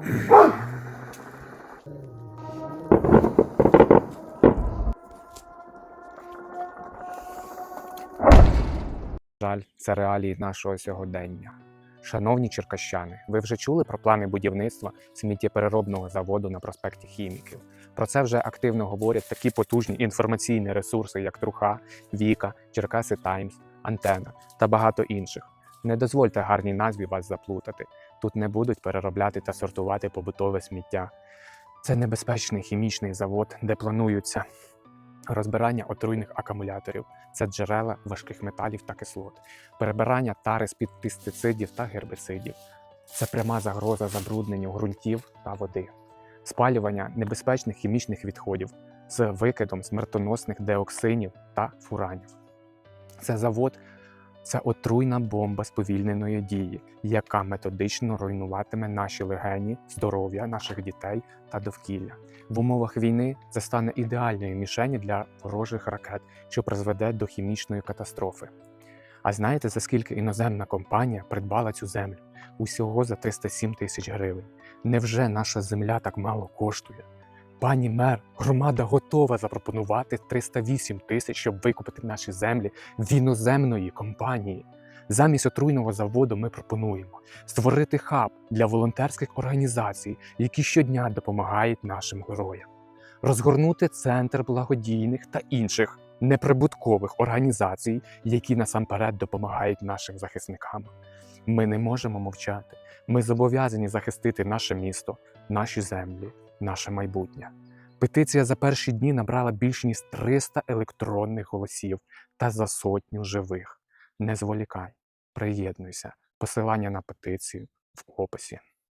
Жаль, це реалії нашого сьогодення. Шановні черкащани, ви вже чули про плани будівництва сміттєпереробного заводу на проспекті Хіміків. Про це вже активно говорять такі потужні інформаційні ресурси, як Труха, Віка, Черкаси Таймс, Антена та багато інших. Не дозвольте гарній назві вас заплутати. Тут не будуть переробляти та сортувати побутове сміття. Це небезпечний хімічний завод, де плануються розбирання отруйних акумуляторів, це джерела важких металів та кислот, перебирання тари з-під пестицидів та гербицидів. Це пряма загроза забрудненню ґрунтів та води, спалювання небезпечних хімічних відходів з викидом смертоносних деоксинів та фуранів. Це завод це отруйна бомба сповільненої дії, яка методично руйнуватиме наші легені, здоров'я наших дітей та довкілля. В умовах війни це стане ідеальною мішенью для ворожих ракет, що призведе до хімічної катастрофи. А знаєте, за скільки іноземна компанія придбала цю землю? Усього за 307 тисяч гривень. Невже наша земля так мало коштує? Пані мер, громада готова запропонувати 308 тисяч, щоб викупити наші землі в іноземної компанії. Замість отруйного заводу ми пропонуємо створити хаб для волонтерських організацій, які щодня допомагають нашим героям, розгорнути центр благодійних та інших неприбуткових організацій, які насамперед допомагають нашим захисникам. Ми не можемо мовчати. Ми зобов'язані захистити наше місто, наші землі, наше майбутнє. Петиція за перші дні набрала більш ніж 300 електронних голосів та за сотню живих. Не зволікай, приєднуйся. Посилання на петицію в описі.